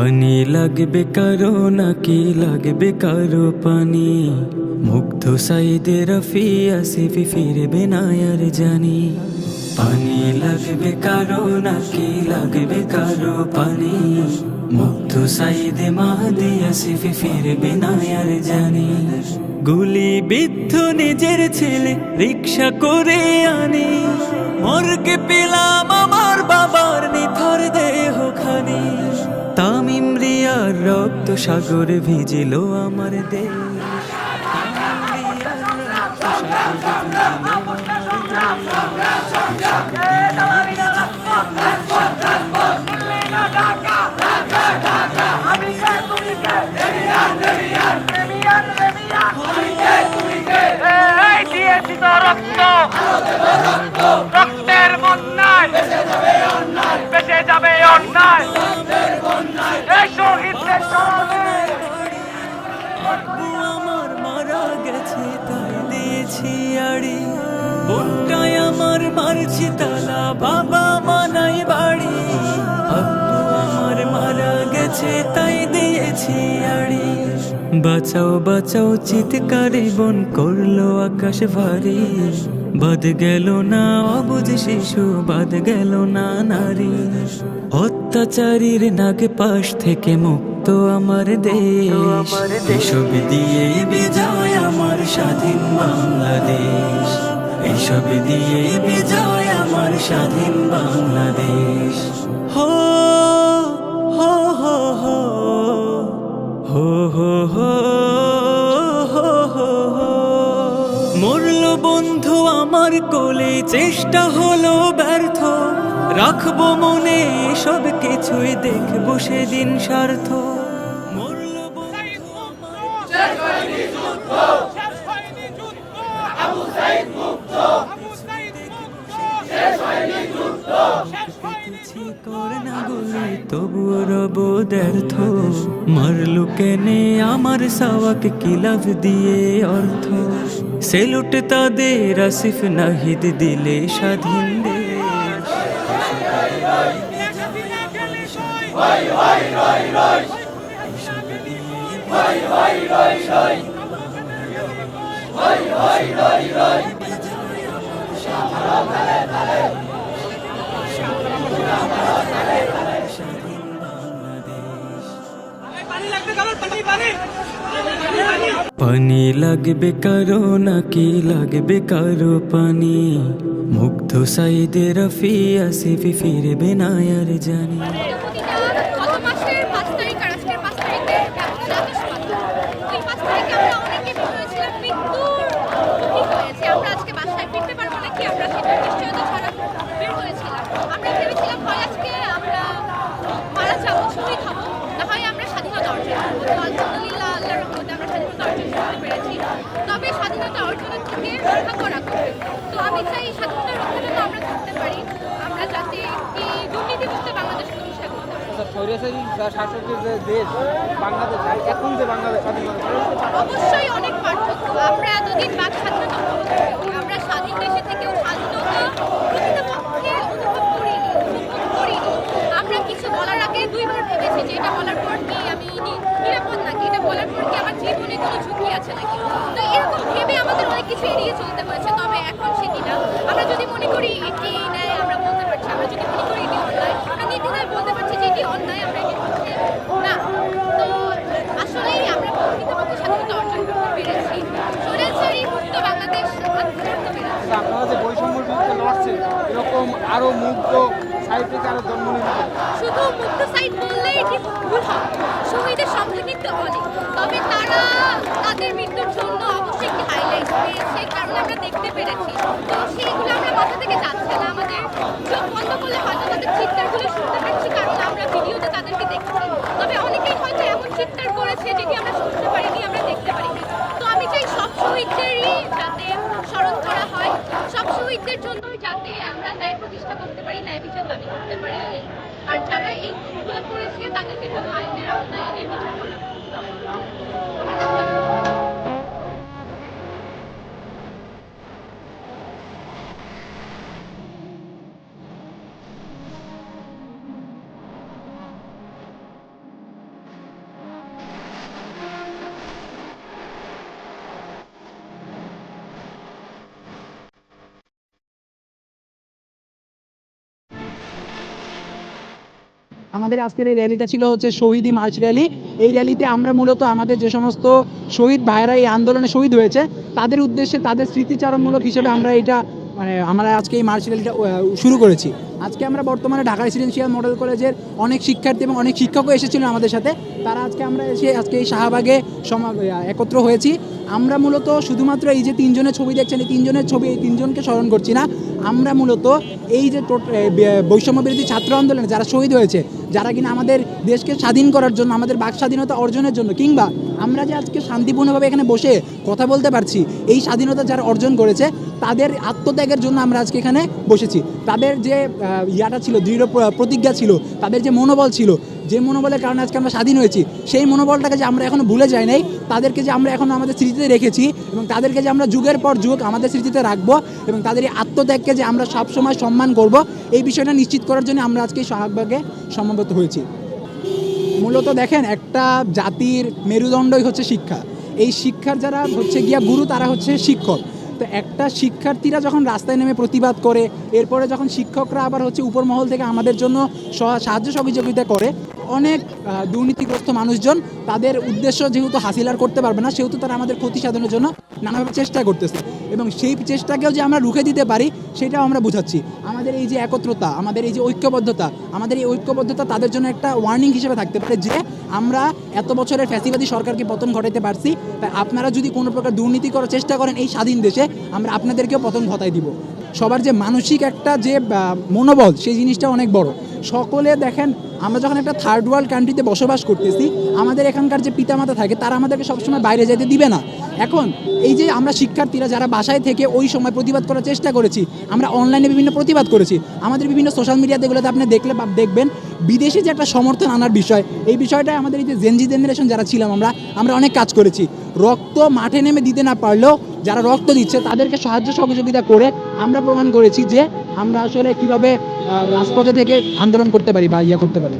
পানি লাগবে, কারও নাকি লাগবে, কারও পানি। মুগ্ধ সাইদে রফি আসিফি ফিরবে না আর জানি। পানি লাগবে, কারও নাকি লাগবে, কারও পানি। মুগ্ধ সাইদে মাহাদি আসিফি ফিরবে না আর জানি। গুলি বিদ্ধ নিজের ছেলে রিক্সা করে আনি। মর্গে পেলাম আমার বাবার নিথর দেহ আর রক্ত সাগর ভিজিল আমার দেশ রক্ত? আড়ি বোনটাই আমার মারছি তালা, বাবা মানাই বাড়ি। আব্বু আমার মারা গেছে, তাই দিয়েছি আড়ি। বাঁচাও বাঁচাও, চিৎকারে বন করল আকাশ ভারী। বাদ গেল না অবুঝ শিশু, বাদ গেল না নারী। অত্যাচারীর নাগ পাশ থেকে তো আমার দেশ, এসব দিয়ে বিজয় আমার স্বাধীন বাংলাদেশ। এসব দিয়ে বিজয় আমার স্বাধীন বাংলাদেশ। হো হো হো হো হো হো মরল বন্ধু আমার কোলে চেষ্টা হলো ব্যর্থ। রাখব মনে সবে কিছুই দেখব সেদিন স্বার্থ। তবুও রব ব্যর্থ। মারলু কেনে আমার সাওয়াক কিলাভ দিয়ে অর্থ? সেলুট তাদের আসিফ নাহিদ দিলে স্বাধীন। Vai, vai, vai, vai. Vai, vai, vai, vai. Vai, vai, vai, vai. Shamara, tale, tale. Shamara, tale, tale. পানি লাগবে কারও নাকি লাগবে কারও পানি মুগ্ধ সাইদের রফি আসিফি ফিরবে না আর জানি আমরা সেটা নিশ্চয়তা ছাড়া বের হয়েছিলাম। আমরা ভেবেছিলাম হয় আজকে আমরা মারা যাব শহীদ হব না হয় আমরা স্বাধীনতা অর্জন করব। তো আলহামদুলিল্লাহ রহমতে আমরা স্বাধীনতা অর্জন করতে পেরেছি। তবে স্বাধীনতা অর্জনের থেকে রক্ষা করা কঠিন। তো আমি চাই স্বাধীনতা রক্ষা যেন আমরা করতে পারি। আমরা যাতে একটি দুর্নীতিমুক্ত বাংলাদেশ প্রতিষ্ঠা করতে পারি। স্বৈরাচারী শাসকের যে দেশ বাংলাদেশ এখন যে বাংলাদেশ অবশ্যই অনেক পার্থক্য। আমরা এতদিন বাক স্বাধীনতা উপভোগ করেছি। আমরা স্বাধীন দেশে থেকেও স্বাধীনতা প্রকৃতপক্ষে অনুভব করিনি উপভোগ করিনি আমরা কিছু বলার আগে দুইবার যে এটা বলার পর কি আমি নিরাপদ নাকি? এটা বলার পর কি আমার জীবনে কোনো ঝুঁকি আছে নাকি? তো এরকম ভেবে আমাদের অনেক কিছু এড়িয়ে চলতে হয়েছে তবে এখন সেটি না আমরা যদি মনে করি এটি ন্যায় আমরা বলতে পারছি আমরা যদি মনে করি এটি অন্যায় আমরা নির্দ্বিধায় বলতে পারছি যে এটি অন্যায় আমরা এটির পক্ষে না। তো আসলেই আমরা প্রকৃতপক্ষে স্বাধীনতা অর্জন করতে পেরেছি। স্বৈরাচারী মুক্ত বাংলাদেশ করতে পেরেছি। আপনারা যে বৈষম্যের বিরুদ্ধে লড়ছেন এরকম আরও মুগ্ধ সাহিত্যিক আরও জন্ম নিতে শুধু মুক্ত এটি ভুল হয়। শহীদের সংখ্যা কিন্তু অনেক তবে তারা তাদের মৃত্যুর জন্য অবশ্যই একটি হাইলাইট পেয়েছে কারণ আমরা দেখতে পেরেছি। তো সেইগুলো আমরা মাথা থেকে যাচ্ছে না। আমাদের চোখ বন্ধ করলে হয়তো তাদের চিৎকারগুলো শুনতে পাচ্ছি, কারণ আমরা ভিডিওতে তাদেরকে দেখছি। তবে অনেকেই হয়তো এমন চিৎকার করেছে যেটি আমরা শুনতে পারিনি これつけたんでけど入ってらん。আমাদের আজকের এই র্যালিটা ছিল হচ্ছে শহীদি মার্চ র্যালি এই র্যালিতে আমরা মূলত আমাদের যে সমস্ত শহীদ ভাইয়েরা এই আন্দোলনে শহীদ হয়েছে, তাদের উদ্দেশ্যে, তাদের স্মৃতিচারণমূলক হিসেবে আমরা এটা মানে আমরা আজকে এই মার্চ র্যালিটা শুরু করেছি। আজকে আমরা বর্তমানে ঢাকা রেসিডেন্সিয়াল মডেল কলেজের অনেক শিক্ষার্থী এবং অনেক শিক্ষকও এসেছিলেন আমাদের সাথে। তারা আজকে আমরা এসে আজকে এই শাহবাগে সমা একত্র হয়েছি। আমরা মূলত শুধুমাত্র এই যে তিনজনের ছবি দেখছেন, এই তিনজনের ছবি এই তিনজনকে স্মরণ করছি না। আমরা মূলত এই যে বৈষম্য বিরোধী ছাত্র আন্দোলনে যারা শহীদ হয়েছে যারা কিনা আমাদের দেশকে স্বাধীন করার জন্য, আমাদের বাক স্বাধীনতা অর্জনের জন্য, কিংবা আমরা যে আজকে শান্তিপূর্ণভাবে এখানে বসে কথা বলতে পারছি, এই স্বাধীনতা যারা অর্জন করেছে, তাদের আত্মত্যাগের জন্য আমরা আজকে এখানে বসেছি। তাদের যে ইয়াটা ছিল, দৃঢ় প্রতিজ্ঞা ছিল, তাদের যে মনোবল ছিল, যে মনোবলের কারণে আজকে আমরা স্বাধীন হয়েছি, সেই মনোবলটাকে যে আমরা এখনও ভুলে যাই নাই, তাদেরকে যে আমরা এখনও আমাদের স্মৃতিতে রেখেছি, এবং তাদেরকে যে আমরা যুগের পর যুগ আমাদের স্মৃতিতে রাখব, এবং তাদের এই আত্মত্যাগকে যে আমরা সবসময় সম্মান করব, এই বিষয়টা নিশ্চিত করার জন্য আমরা আজকে শাহবাগে সমবেত হয়েছি। মূলত দেখেন, একটা জাতির মেরুদণ্ডই হচ্ছে শিক্ষা। এই শিক্ষার যারা হচ্ছে গিয়া গুরু, তারা হচ্ছে শিক্ষক। তো একটা শিক্ষার্থীরা যখন রাস্তায় নেমে প্রতিবাদ করে, এরপরে যখন শিক্ষকরা আবার হচ্ছে উপর মহল থেকে আমাদের জন্য সহ- সাহায্য সহযোগিতা করে, অনেক দুর্নীতিগ্রস্ত মানুষজন, তাদের উদ্দেশ্য যেহেতু হাসিল আর করতে পারবে না, সেহেতু তারা আমাদের ক্ষতি সাধনের জন্য নানাভাবে চেষ্টা করতেছে। এবং সেই চেষ্টাকেও যে আমরা রুখে দিতে পারি, সেটাও আমরা বুঝাচ্ছি। আমাদের এই যে একত্রতা, আমাদের এই যে ঐক্যবদ্ধতা, আমাদের এই ঐক্যবদ্ধতা তাদের জন্য একটা ওয়ার্নিং হিসেবে থাকতে পারে যে আমরা এত বছরের ফ্যাসিবাদী সরকারকে পতন ঘটাইতে পারছি। তাই আপনারা যদি কোনো প্রকার দুর্নীতি করার চেষ্টা করেন এই স্বাধীন দেশে, আমরা আপনাদেরকেও পতন ঘটাই দিব। সবার যে মানসিক একটা যে মনোবল, সেই জিনিসটা অনেক বড়। সকলে দেখেন আমরা যখন একটা থার্ড ওয়ার্ল্ড কান্ট্রিতে বসবাস করতেছি, আমাদের এখানকার যে পিতামাতা থাকে, তারা আমাদেরকে সবসময় বাইরে যেতে দিবে না। এখন এই যে আমরা শিক্ষার্থীরা যারা বাসায় থেকে ওই সময় প্রতিবাদ করার চেষ্টা করেছি, আমরা অনলাইনে বিভিন্ন প্রতিবাদ করেছি। আমাদের বিভিন্ন সোশ্যাল মিডিয়াতে এগুলোতে আপনি দেখলে দেখবেন বিদেশে যে একটা সমর্থন আনার বিষয়, এই বিষয়টায় আমাদের এই যে জেনজি জেনারেশন যারা ছিলাম আমরা আমরা অনেক কাজ করেছি। রক্ত মাঠে নেমে দিতে না পারলেও যারা রক্ত দিচ্ছে, তাদেরকে সাহায্য সহযোগিতা করে আমরা প্রমাণ করেছি যে আমরা আসলে কীভাবে রাজপথে থেকে আন্দোলন করতে পারি বা ইয়ে করতে পারি।